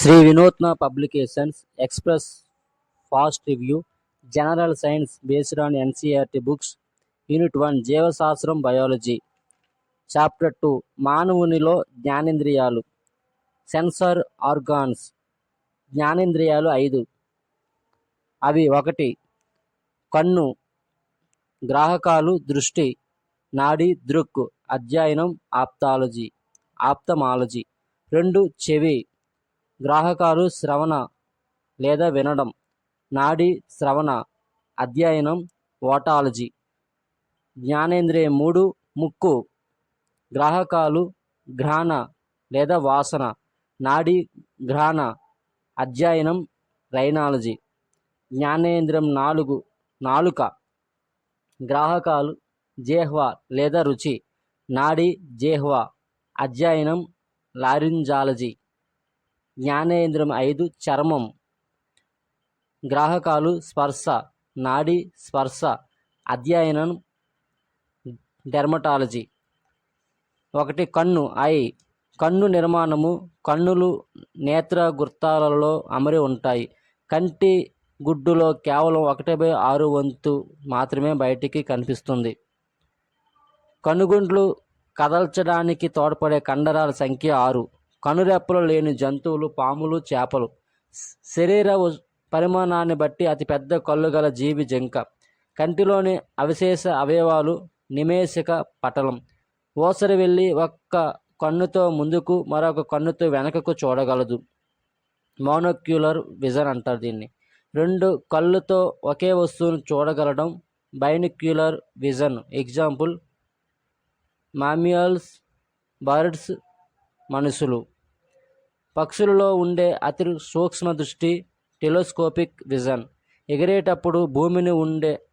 Shri Vinoothna publications express fast review general science based on NCERT books unit one జీవశాస్త్రం biology. Chapter two మానవునిలో జ్ఞానేంద్రియాలు. Sensor organs. జ్ఞానేంద్రియాలు ఐదు. అవి ఒకటి కన్ను గ్రాహకాలు దృష్టి నాడి దృక్ అధ్యయనం ఆప్తాలజీ ఆప్తమాలజీ. రెండు చెవి. గ్రాహకాలు శ్రవణ లేదా వినడం. నాడి శ్రవణ. అధ్యయనం. ఓటాలజీ జ్ఞానేంద్రియ మూడు. ముక్కు. గ్రాహకాలు ఘ్రాణ లేదా వాసన. నాడి ఘ్రాణ. అధ్యయనం. రైనాలజీ. జ్ఞానేంద్రియం నాలుగు. నాలుక. గ్రాహకాలు జేహ్వ లేదా రుచి. నాడి జేహ్వ. అధ్యయనం. లారింజాలజీ. జ్ఞానేంద్రియం ఐదు చర్మం. గ్రాహకాలు స్పర్శ నాడి స్పర్శ. అధ్యయనం డెర్మటాలజీ. ఒకటి కన్ను ఐ. కన్ను నిర్మాణము కన్నులు నేత్ర గుర్తాలలో అమరి ఉంటాయి. కంటి గుడ్డులో కేవలం ఒకటి బై ఆరు వంతు మాత్రమే బయటికి కనిపిస్తుంది. కనుగుండ్లు కదల్చడానికి తోడ్పడే కండరాల సంఖ్య ఆరు. కనురెప్పలు లేని జంతువులు పాములు చేపలు. శరీర పరిమాణాన్ని బట్టి అతిపెద్ద కళ్ళు గల జీవి జింక. కంటిలోని అవశేష అవయవాలు నిమేషిక పటలం. ఓసరి వెళ్ళి ఒక్క కన్నుతో ముందుకు మరొక కన్నుతో వెనకకు చూడగలదు. మోనోక్యులర్ విజన్ అంటారు దీన్ని. రెండు కళ్ళుతో ఒకే వస్తువును చూడగలడం binocular vision. Example mammals birds మనుషులు. పక్షులలో ఉండే అతి సూక్ష్మ దృష్టి టెలోస్కోపిక్ విజన్. ఎగిరేటప్పుడు భూమిని ఉండే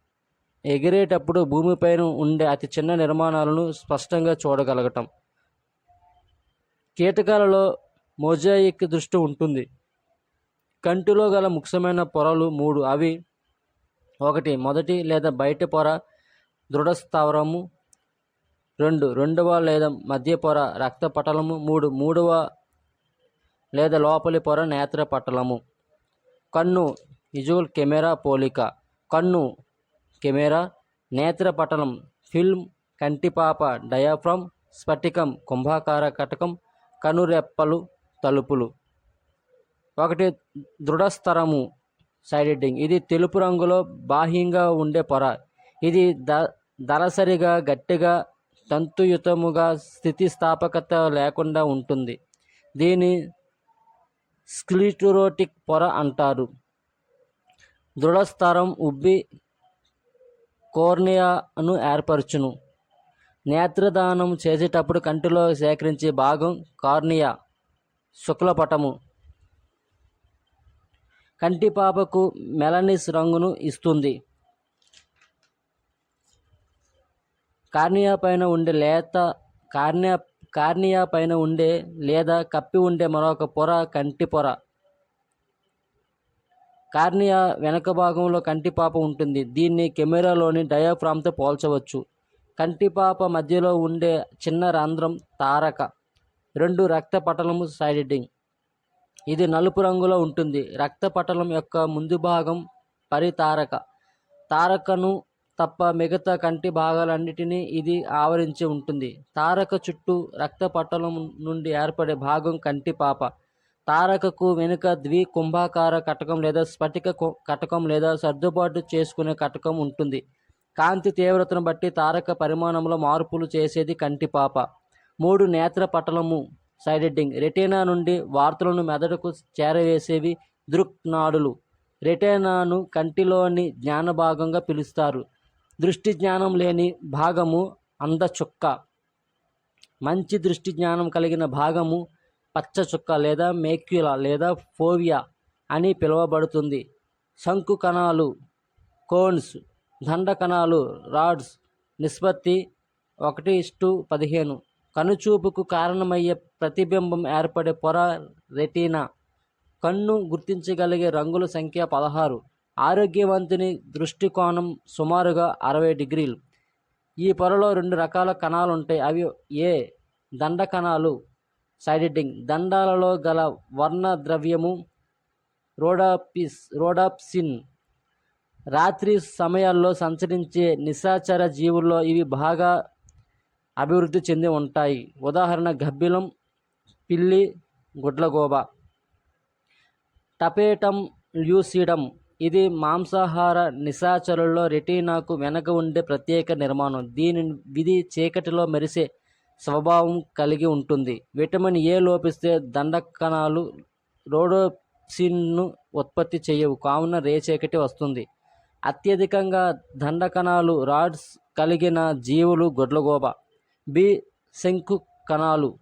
ఎగిరేటప్పుడు భూమిపైన ఉండే అతి చిన్న నిర్మాణాలను స్పష్టంగా చూడగలగటం. కీటకాలలో మొజాయిక్ దృష్టి ఉంటుంది. కంటిలో గల ముఖ్యమైన పొరలు మూడు. అవి ఒకటి మొదటి లేదా బయటి పొర దృఢస్థావరము రెండు రెండవ లేదా మధ్య పొర రక్త పటలము మూడు మూడవ లేదా లోపలి పొర నేత్ర పటలము. కన్ను విజువల్ కెమెరా పోలిక. కన్ను కెమెరా నేత్ర పటలం ఫిల్మ్ కంటిపాప డయాఫ్రమ్ స్ఫటికం కుంభాకార కటకం కనురెప్పలు తలుపులు. ఒకటి దృఢస్థరము సైడెడ్డింగ్ ఇది తెలుపు రంగులో బాహ్యంగా ఉండే పొర. ఇది ద దళసరిగా గట్టిగా తంతుయుతముగా స్థితిస్థాపకత లేకుండా ఉంటుంది. దీని స్క్లిటోరోటిక్ పొర అంటారు. దృఢస్థరం ఉబ్బి కోర్నియాను ఏర్పరచును. నేత్రదానం చేసేటప్పుడు కంటిలో సేకరించే భాగం కార్నియా శుక్లపటము. కంటిపాపకు మెలనిస్ రంగును ఇస్తుంది. కార్నియా పైన ఉండే లేత కార్నియా కార్నియా పైన ఉండే లేదా కప్పి ఉండే మరొక పొర కంటి పొర. కార్నియా వెనక భాగంలో కంటిపాప ఉంటుంది. దీన్ని కెమెరాలోని డయాఫ్రామ్తో పోల్చవచ్చు. కంటిపాప మధ్యలో ఉండే చిన్న రంధ్రం తారక. రెండు రక్త పటలము సైడెడ్డింగ్. ఇది నలుపు రంగులో ఉంటుంది. రక్త పటలం యొక్క ముందు భాగం పరితారక. తారకను తప్ప మిగతా కంటి భాగాలన్నిటినీ ఇది ఆవరించి ఉంటుంది. తారక చుట్టూ రక్త పట్టలం నుండి ఏర్పడే భాగం కంటి పాప. తారకకు వెనుక ద్వి కుంభాకార కటకం లేదా స్ఫటిక కటకం లేదా సర్దుబాటు చేసుకునే కటకం ఉంటుంది. కాంతి తీవ్రతను బట్టి తారక పరిమాణంలో మార్పులు చేసేది కంటి పాప. మూడు నేత్ర పటలము సైడెడ్డింగ్. రెటీనా నుండి వార్తలను మెదడుకు చేరవేసేవి దృక్నాడులు. రెటీనాను కంటిలోని జ్ఞాన భాగంగా పిలుస్తారు. దృష్టి జ్ఞానం లేని భాగము అందచుక్క మంచి దృష్టి జ్ఞానం కలిగిన భాగము పచ్చ చుక్క లేదా మేక్యులా లేదా ఫోవియా అని పిలువబడుతుంది. శంకు కణాలు కోన్స్ దండ కణాలు రాడ్స్ నిష్పత్తి ఒకటి ఇస్టు పదిహేను. కనుచూపుకు కారణమయ్యే ప్రతిబింబం ఏర్పడే పొర రెటీనా. కన్ను గుర్తించగలిగే రంగుల సంఖ్య పదహారు. ఆరోగ్యవంతుని దృష్టికోణం సుమారుగా అరవై డిగ్రీలు. ఈ పొరలో రెండు రకాల కణాలు ఉంటాయి అవి ఏ దండ కణాలు సైడ్ దండాలలో గల వర్ణ ద్రవ్యము రోడాపిస్ రోడాప్సిన్ రాత్రి సమయాల్లో సంచరించే నిశాచర జీవుల్లో ఇవి బాగా అభివృద్ధి చెంది ఉంటాయి. ఉదాహరణ గబ్బిలం పిల్లి గుడ్లగోబ. టపేటం ల్యూసిడమ్ ఇది మాంసాహార నిశాచరుల్లో రెటీనాకు వెనక ఉండే ప్రత్యేక నిర్మాణం. దీని విధి చీకటిలో మెరిసే స్వభావం కలిగి ఉంటుంది. విటమిన్ ఏ లోపిస్తే దండకణాలు రోడోప్సిన్ను ఉత్పత్తి చేయవు. కావున రేచీకటి వస్తుంది. అత్యధికంగా దండకణాలు రాడ్స్ కలిగిన జీవులు గొడ్లగోబ బి శంకు కణాలు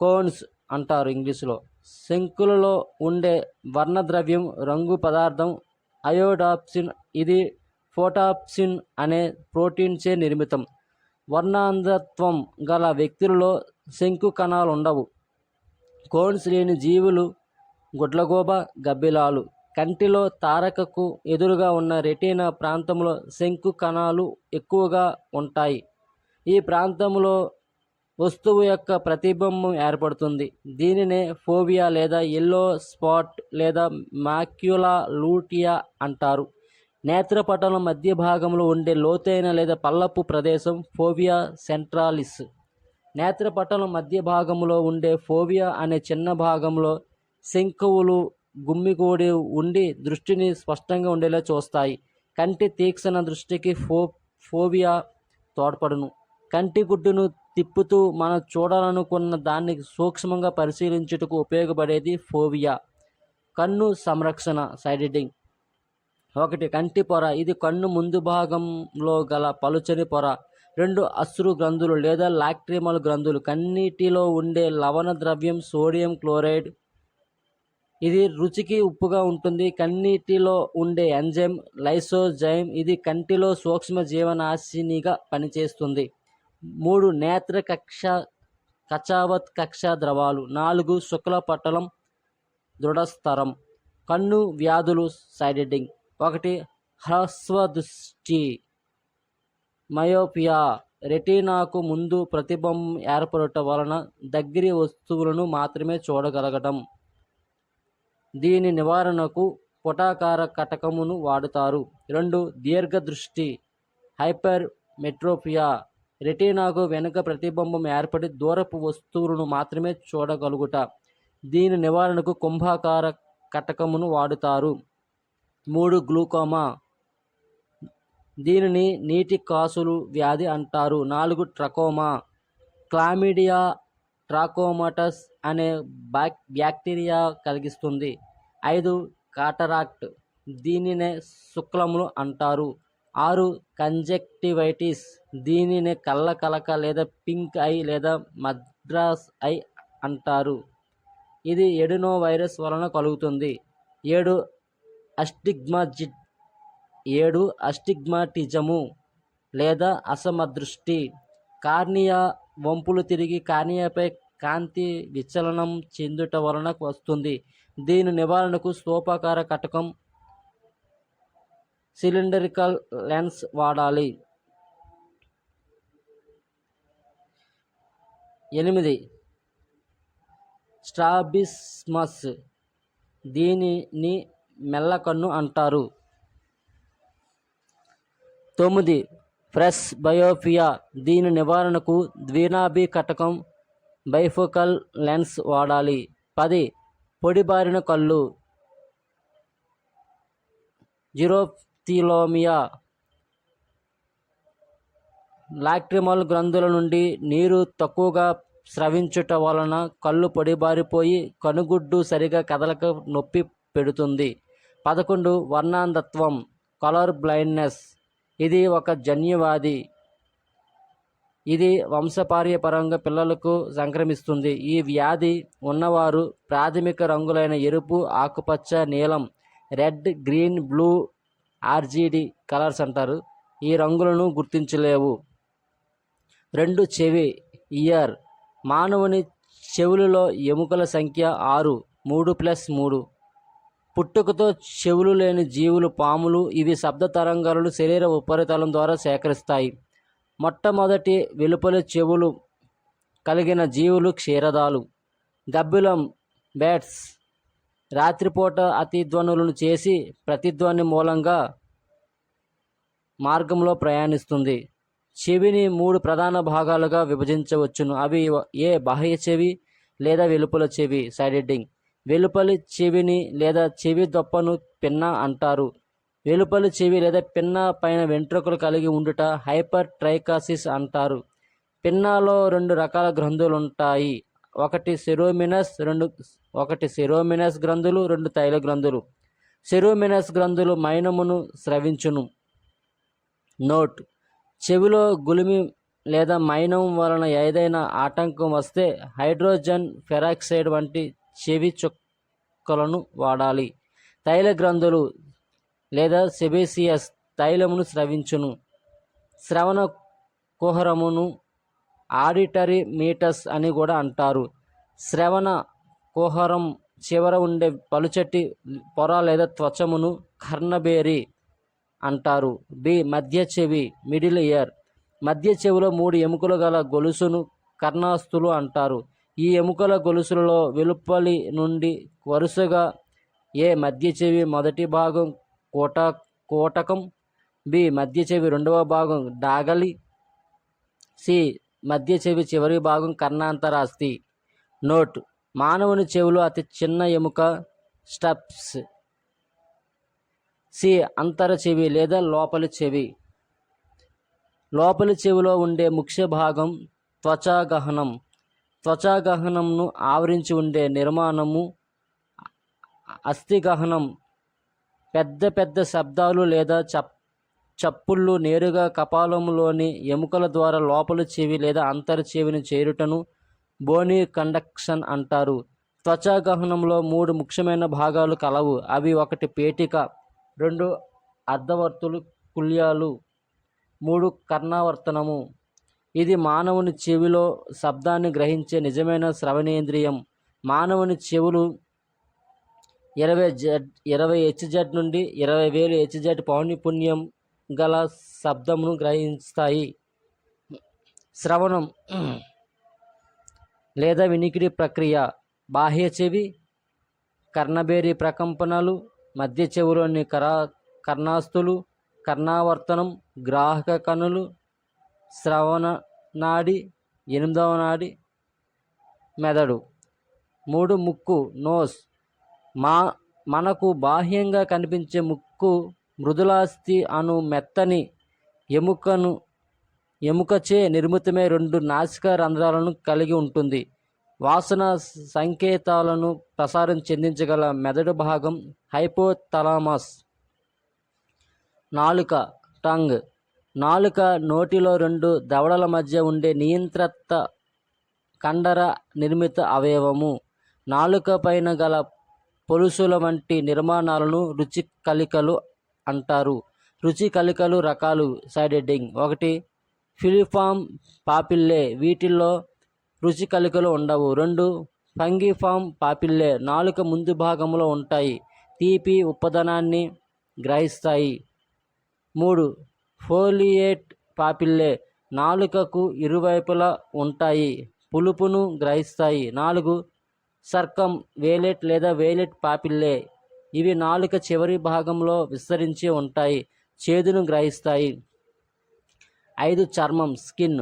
కోన్స్ అంటారు ఇంగ్లీషులో. శంకులలో ఉండే వర్ణద్రవ్యం రంగు పదార్థం అయోడాప్సిన్ ఇది ఫోటాప్సిన్ అనే ప్రోటీన్చే నిర్మితం. వర్ణాంధత్వం గల వ్యక్తులలో శంకు కణాలు ఉండవు కోన్స్ లేని జీవులు గుడ్లగోబ గబ్బిలాలు. కంటిలో తారకకు ఎదురుగా ఉన్న రెటీనా ప్రాంతంలో శంకు కణాలు ఎక్కువగా ఉంటాయి. ఈ ప్రాంతంలో వస్తువు యొక్క ప్రతిబింబం ఏర్పడుతుంది. దీనినే ఫోబియా లేదా ఎల్లో స్పాట్ లేదా మాక్యులా లూటియా అంటారు. నేత్రపటలం మధ్య భాగంలో ఉండే లోతైన లేదా పల్లపు ప్రదేశం ఫోవియా సెంట్రాలిస్. నేత్రపటలం మధ్య భాగంలో ఉండే ఫోవియా అనే చిన్న భాగంలో శంకువులు గుమ్మిగూడి ఉండి దృష్టిని స్పష్టంగా ఉండేలా చూస్తాయి. కంటి తీక్షణ దృష్టికి ఫో ఫోబియా తోడ్పడును. కంటి గుడ్డును తిప్పుతూ మనం చూడాలనుకున్న దాన్ని సూక్ష్మంగా పరిశీలించుటకు ఉపయోగపడేది ఫోవియా. కన్ను సంరక్షణ సైడ్ ఒకటి కంటి పొర. ఇది కన్ను ముందు భాగంలో గల పలుచని పొర. రెండు అశ్రు గ్రంథులు లేదా లాక్ట్రిమల్ గ్రంథులు. కన్నీటిలో ఉండే లవణ ద్రవ్యం సోడియం క్లోరైడ్. ఇది రుచికి ఉప్పుగా ఉంటుంది. కన్నీటిలో ఉండే ఎంజైమ్ లైసోజైమ్. ఇది కంటిలో సూక్ష్మ జీవనాశినిగా పనిచేస్తుంది. మూడు నేత్ర కక్ష కచావత్ కక్ష ద్రవాలు. నాలుగు శుక్ల పట్టలం దృఢస్థరం కన్ను వ్యాధులు సైడ్ హెడ్డింగ్ ఒకటి హ్రస్వదృష్టి. మయోపియా. రెటీనాకు ముందు ప్రతిబింబం ఏర్పడటం వలన దగ్గరి వస్తువులను మాత్రమే చూడగలగటం. దీని నివారణకు పుటాకార కటకమును వాడుతారు. రెండు దీర్ఘదృష్టి. హైపర్ మెట్రోపియా. రెటీనాకు వెనుక ప్రతిబింబం ఏర్పడి దూరపు వస్తువులను మాత్రమే చూడగలుగుట. దీని నివారణకు కుంభాకార కటకమును వాడుతారు. మూడు గ్లూకోమా. దీనిని నీటి కాసులు వ్యాధి అంటారు. నాలుగు ట్రకోమా. క్లామిడియా ట్రాకోమటస్ అనే బ్యాక్ బ్యాక్టీరియా కలిగిస్తుంది. ఐదు కాటరాక్ట్. దీనినే శుక్లములు అంటారు. ఆరు కంజెక్టివైటిస్. దీనిని కళ్ళ కలక లేదా పింక్ ఐ లేదా మద్రాస్ ఐ అంటారు. ఇది ఎడినో వైరస్ వలన కలుగుతుంది. ఏడు అస్టిగ్మాజిట్ ఏడు అస్టిగ్మాటిజము లేదా అసమదృష్టి. కార్నియా వంపులు తిరిగి కార్నియాపై కాంతి విచలనం చెందుట వలన వస్తుంది. దీని నివారణకు స్తూపాకార కటకం సిలిండరికల్ లెన్స్ వాడాలి. ఎనిమిది. స్ట్రాబిస్మస్ దీనిని మెల్లకన్ను అంటారు. తొమ్మిది. ఫ్రెష్ బయోపియా దీని నివారణకు ద్వినాభి కటకం బైఫోకల్ లెన్స్ వాడాలి. పది. పొడిబారిన కళ్ళు. జీరో జిరోప్తిలోమియా లాక్రిమల్ గ్రంథుల నుండి నీరు తక్కువగా స్రవించుట వలన కళ్ళు పొడిబారిపోయి కనుగుడ్డు సరిగా కదలక నొప్పి పెడుతుంది. పదకొండు వర్ణాంధత్వం కలర్ బ్లైండ్నెస్ ఇది ఒక జన్యువాది. ఇది వంశపార్యపరంగా పిల్లలకు సంక్రమిస్తుంది. ఈ వ్యాధి ఉన్నవారు ప్రాథమిక రంగులైన ఎరుపు ఆకుపచ్చ నీలం red green blue RGB colours అంటారు. ఈ రంగులను గుర్తించలేవు. రెండు చెవి ఇయర్. మానవుని చెవులలో ఎముకల సంఖ్య ఆరు మూడు ప్లస్ మూడు. పుట్టుకతో చెవులు లేని జీవులు పాములు ఇవి శబ్ద తరంగాలను శరీర ఉపరితలం ద్వారా సేకరిస్తాయి. మొట్టమొదటి వెలుపల చెవులు కలిగిన జీవులు క్షీరదాలు. గబ్బిలం బ్యాట్స్. రాత్రిపూట అతిధ్వనులను చేసి ప్రతిధ్వని మూలంగా మార్గంలో ప్రయాణిస్తుంది. చెవిని మూడు ప్రధాన భాగాలుగా విభజించవచ్చును. అవి ఏ బాహ్య చెవి లేదా వెలుపల చెవి? సైడెడ్డింగ్ వెలుపలి చెవిని లేదా చెవి దొప్పను పిన్న అంటారు. వెలుపలి చెవి లేదా పిన్న పైన వెంట్రుకలు కలిగి ఉండుట హైపర్ ట్రైకాసిస్ అంటారు. పిన్నాలో రెండు రకాల గ్రంథులు ఉంటాయి ఒకటి సెరోమినస్ రెండు ఒకటి సెరోమినస్ గ్రంథులు రెండు తైల గ్రంథులు. సెరోమినస్ గ్రంథులు మైనమును స్రవించును. నోట్. చెవిలో గులిమి లేదా మైనం వలన ఏదైనా ఆటంకం వస్తే హైడ్రోజన్ ఫెరాక్సైడ్ వంటి చెవి చుక్కలను వాడాలి. తైల గ్రంథులు లేదా సెబేసియస్ తైలమును స్రవించును. శ్రవణ కుహరమును ఆడిటరీ మీటర్స్ అని కూడా అంటారు. శ్రవణ కుహరం చివర ఉండే పలుచటి పొర లేదా త్వచమును కర్ణబేరి అంటారు. బి మధ్య చెవి మిడిల్ ఇయర్. మధ్య చెవిలో మూడు ఎముకలు గల గొలుసును కర్ణాస్తులు అంటారు. ఈ ఎముకల గొలుసులలో వెలుపలి నుండి వరుసగా ఏ మధ్య చెవి మొదటి భాగం కోట కోటకం బి మధ్య చెవి రెండవ భాగం డాగలి సి మధ్య చెవి చివరి భాగం కర్ణాంతరాస్తి. నోట్. మానవుని చెవిలో అతి చిన్న ఎముక స్టప్స్ సి. అంతర చెవి లేదా లోపలి చెవి. లోపలి చెవిలో ఉండే ముఖ్య భాగం త్వచాగహనం. త్వచాగహనంను ఆవరించి ఉండే నిర్మాణము అస్థిగహనం. పెద్ద పెద్ద శబ్దాలు లేదా చప్ చప్పుళ్ళు నేరుగా కపాలంలోని ఎముకల ద్వారా లోపలి చెవి లేదా అంతర చెవిని చేరుటను బోనీ కండక్షన్ అంటారు. త్వచాగహనంలో మూడు ముఖ్యమైన భాగాలు కలవు. అవి ఒకటి పేటిక రెండు అర్ధవర్తులు కుల్యాలు మూడు కర్ణావర్తనము. ఇది మానవుని చెవిలో శబ్దాన్ని గ్రహించే నిజమైన శ్రవణేంద్రియం. మానవుని చెవులు ఇరవై జెడ్ ఇరవై హెచ్జెడ్ నుండి ఇరవై వేలు హెచ్జెడ్ పౌనిపుణ్యం గల శబ్దమును గ్రహిస్తాయి. శ్రవణం లేదా వినికిడి ప్రక్రియ బాహ్య చెవి కర్ణబేరి ప్రకంపనలు మధ్య చెవులోని కరా కర్ణాస్తులు కర్ణావర్తనం గ్రాహక కనులు శ్రవణ నాడి ఎనిమిదవ నాడి మెదడు. మూడు ముక్కు నోస్. మా మనకు బాహ్యంగా కనిపించే ముక్కు మృదులాస్థి అను మెత్తని ఎముకను ఎముకచే నిర్మితమే రెండు నాసిక రంధ్రాలను కలిగి ఉంటుంది. వాసన సంకేతాలను ప్రసారం చెందించగల మెదడు భాగం హైపోథలామస్. నాలుక టంగ్. నాలుక నోటిలో రెండు దవడల మధ్య ఉండే నియంత్రిత కండర నిర్మిత అవయవము. నాలుక పైన గల పొలుసుల వంటి నిర్మాణాలను రుచి కలికలు అంటారు. రుచి కలికలు రకాలు. సైడ్ ఎడ్డింగ్ ఒకటి ఫిలిఫామ్ పాపిల్లే. వీటిల్లో రుచి కలికలు ఉండవు. రెండు ఫంగిఫామ్ పాపిల్లే. నాలుక ముందు భాగంలో ఉంటాయి. తీపి ఉప్పదనాన్ని గ్రహిస్తాయి. మూడు ఫోలియేట్ పాపిల్లే. నాలుకకు ఇరువైపులా ఉంటాయి. పులుపును గ్రహిస్తాయి. నాలుగు సర్కం వేలెట్ లేదా వేలెట్ పాపిల్లే. ఇవి నాలుక చివరి భాగంలో విస్తరించి ఉంటాయి. చేదును గ్రహిస్తాయి. ఐదు చర్మం స్కిన్.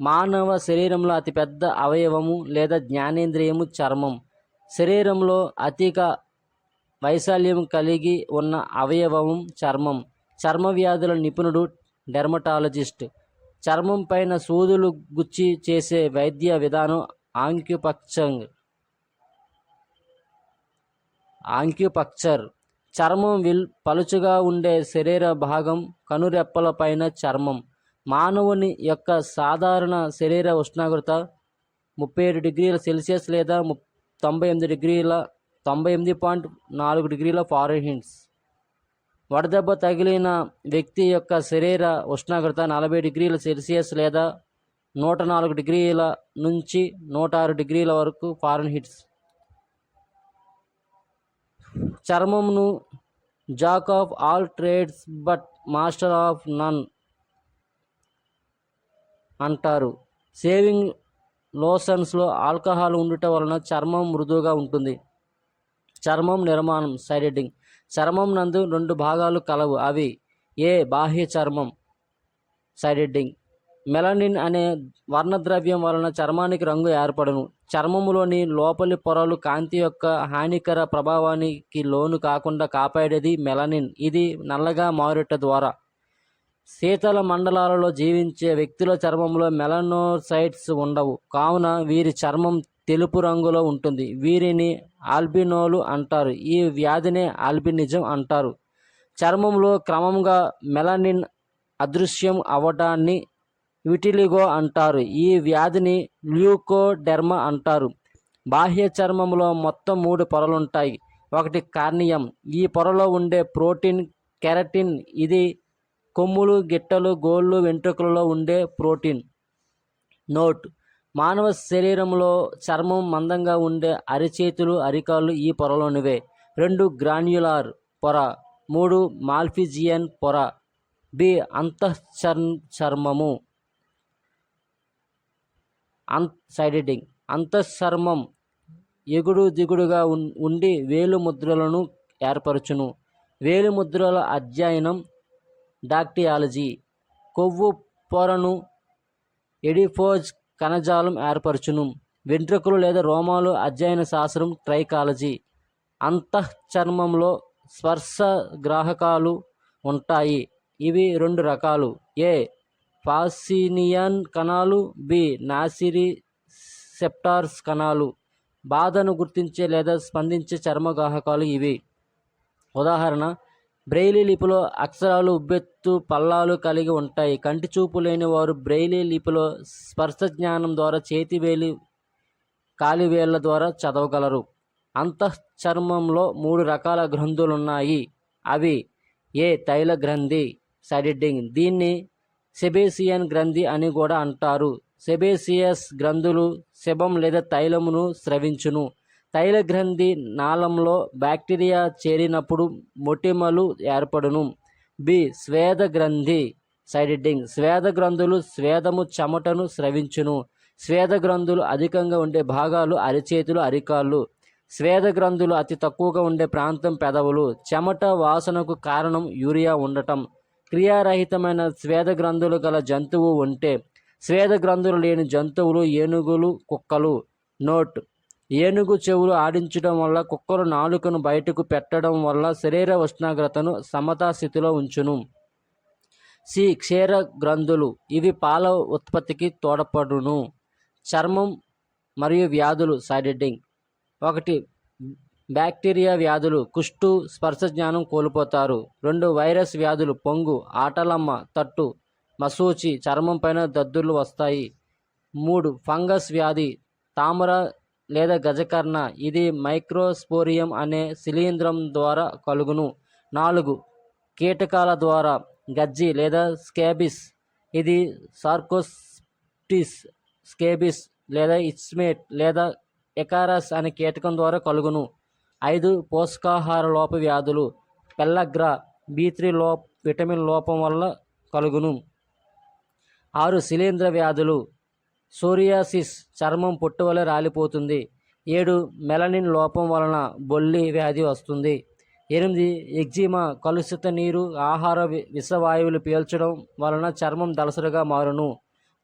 మానవ శరీరంలో అతిపెద్ద అవయవము లేదా జ్ఞానేంద్రియము చర్మం. శరీరంలో అధిక వైశాల్యం కలిగి ఉన్న అవయవము చర్మం. చర్మ వ్యాధుల నిపుణుడు డెర్మటాలజిస్ట్. చర్మం పైన సూదులు గుచ్చి చేసే వైద్య విధానం ఆంక్యుపక్చంగ్ ఆంక్యుపక్చర్. చర్మం విల్ పలుచుగా ఉండే శరీర భాగం కనురెప్పల పైన చర్మం. మానవుని యొక్క సాధారణ శరీర ఉష్ణోగ్రత ముప్పై ఏడు డిగ్రీల సెల్సియస్ లేదా తొంభై ఎనిమిది డిగ్రీల తొంభై ఎనిమిది పాయింట్ నాలుగు డిగ్రీల ఫారెన్హీట్స్. వడదెబ్బ తగిలిన వ్యక్తి యొక్క శరీర ఉష్ణోగ్రత నలభై డిగ్రీల సెల్సియస్ లేదా నూట నాలుగు డిగ్రీల నుంచి నూట ఆరు డిగ్రీల వరకు Fahrenheits. చర్మమును jack of all trades but master of none అంటారు. సేవింగ్ లోషన్స్లో ఆల్కహాల్ ఉండటం వలన చర్మం మృదువుగా ఉంటుంది. చర్మం నిర్మాణం సైడెడింగ్ చర్మం నందు రెండు భాగాలు కలవు. అవి ఏ బాహ్య చర్మం సైడెడ్డింగ్. మెలనిన్ అనే వర్ణద్రవ్యం వలన చర్మానికి రంగు ఏర్పడను. చర్మములోని లోపలి పొరలు కాంతి యొక్క హానికర ప్రభావానికి లోను కాకుండా కాపాడేది మెలనిన్ ఇది నల్లగా మారుట ద్వారా. శీతల మండలాలలో జీవించే వ్యక్తుల చర్మంలో మెలనోసైట్స్ ఉండవు. కావున వీరి చర్మం తెలుపు రంగులో ఉంటుంది. వీరిని ఆల్బినోలు అంటారు. ఈ వ్యాధినే ఆల్బినిజం అంటారు. చర్మంలో క్రమంగా మెలనిన్ అదృశ్యం అవ్వడాన్ని విటిలిగో అంటారు. ఈ వ్యాధిని ల్యూకోడెర్మా అంటారు. బాహ్య చర్మంలో మొత్తం మూడు పొరలుంటాయి. ఒకటి కార్నియం. ఈ పొరలో ఉండే ప్రోటీన్ కెరటిన్. ఇది కొమ్ములు గిట్టలు గోళ్ళు వెంట్రుకలలో ఉండే ప్రోటీన్. నోట్. మానవ శరీరంలో చర్మం మందంగా ఉండే అరిచేతులు అరికాళ్ళు ఈ పొరలోనివే. రెండు గ్రాన్యులార్ పొర. మూడు మాల్ఫిజియన్ పొర. బి. అంతః చర్మము. అన్ సైడెడింగ్ అంతఃసర్మం ఎగుడు దిగుడుగా ఉన్ ఉండి వేలు ముద్రలను ఏర్పరచును. వేలు ముద్రల అధ్యయనం డాక్టియాలజీ. కొవ్వు పొరను ఎడిఫోజ్ కణజాలం ఏర్పరచును. వెంట్రుకలు లేదా రోమాలు అధ్యయన శాస్త్రం ట్రైకాలజీ. అంతఃచర్మంలో స్పర్శ గ్రాహకాలు ఉంటాయి. ఇవి రెండు రకాలు. ఏ ఫాసినియన్ కణాలు బి. నాసిరి సెప్టార్స్ కణాలు. బాధను గుర్తించే లేదా స్పందించే చర్మగ్రాహకాలు ఇవి. ఉదాహరణ బ్రెయిలీ లిపిలో అక్షరాలు ఉబ్బెత్తు పల్లాలు కలిగి ఉంటాయి. కంటి చూపు లేని వారు బ్రెయిలీ లిపిలో స్పర్శ జ్ఞానం ద్వారా చేతి వేలి కాలివేళ్ళ ద్వారా చదవగలరు. అంతఃచర్మంలో మూడు రకాల గ్రంథులు ఉన్నాయి అవి ఏ తైల గ్రంథి సడిడ్డింగ్. దీన్ని సెబేసియన్ గ్రంథి అని కూడా అంటారు. సెబేసియస్ గ్రంథులు శబం లేదా తైలమును స్రవించును. తైల గ్రంథి నాళంలో బ్యాక్టీరియా చేరినప్పుడు మొటిమలు ఏర్పడును. బి. స్వేద గ్రంథి. సైడెడ్డింగ్ స్వేద గ్రంథులు స్వేదము చెమటను స్రవించును. స్వేద గ్రంథులు అధికంగా ఉండే భాగాలు అరిచేతులు అరికాళ్ళు. స్వేద గ్రంథులు అతి తక్కువగా ఉండే ప్రాంతం పెదవులు. చెమట వాసనకు కారణం యూరియా ఉండటం. క్రియారహితమైన స్వేద గ్రంథులు గల జంతువు ఉంటే స్వేద గ్రంథులు లేని జంతువులు ఏనుగులు కుక్కలు. నోట్. ఏనుగు చెవులు ఆడించడం వల్ల కుక్కలు నాలుకను బయటకు పెట్టడం వల్ల శరీర ఉష్ణోగ్రతను సమతా స్థితిలో ఉంచును. సి. క్షీర గ్రంథులు. ఇవి పాల ఉత్పత్తికి తోడ్పడును. చర్మం మరియు వ్యాధులు. సైడెడ్డింగ్ ఒకటి. బ్యాక్టీరియా వ్యాధులు కుష్టు స్పర్శ జ్ఞానం కోల్పోతారు. రెండు వైరస్ వ్యాధులు పొంగు ఆటలమ్మ తట్టు మసూచి చర్మంపైన దద్దుర్లు వస్తాయి. మూడు ఫంగస్ వ్యాధి తామర లేదా గజకర్ణ ఇది మైక్రోస్పోరియం అనే శిలీంధ్రం ద్వారా కలుగును. నాలుగు కీటకాల ద్వారా గజ్జి లేదా స్కేబిస్ ఇది సార్కోస్టిస్ స్కేబిస్ లేదా ఇస్మేట్ లేదా ఎకారస్ అనే కీటకం ద్వారా కలుగును. ఐదు పోషకాహార లోప వ్యాధులు పెల్లగ్ర బీత్రీ లోప్ విటమిన్ లోపం వల్ల కలుగును. ఆరు శిలీంధ్ర వ్యాధులు సోరియాసిస్ చర్మం పొట్టు రాలిపోతుంది. ఏడు మెలనిన్ లోపం వలన బొల్లి వ్యాధి వస్తుంది. ఎనిమిది ఎగ్జిమా కలుషిత నీరు ఆహార విషవాయువులు పీల్చడం వలన చర్మం దలసరిగా మారును.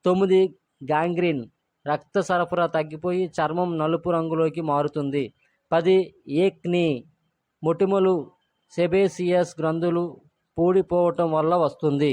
తొమ్మిది గ్యాంగ్రీన్ రక్త సరఫరా తగ్గిపోయి చర్మం నలుపు రంగులోకి మారుతుంది. పది ఏక్ని మొటిమలు సెబేసియస్ గ్రంథులు పూడిపోవటం వల్ల వస్తుంది.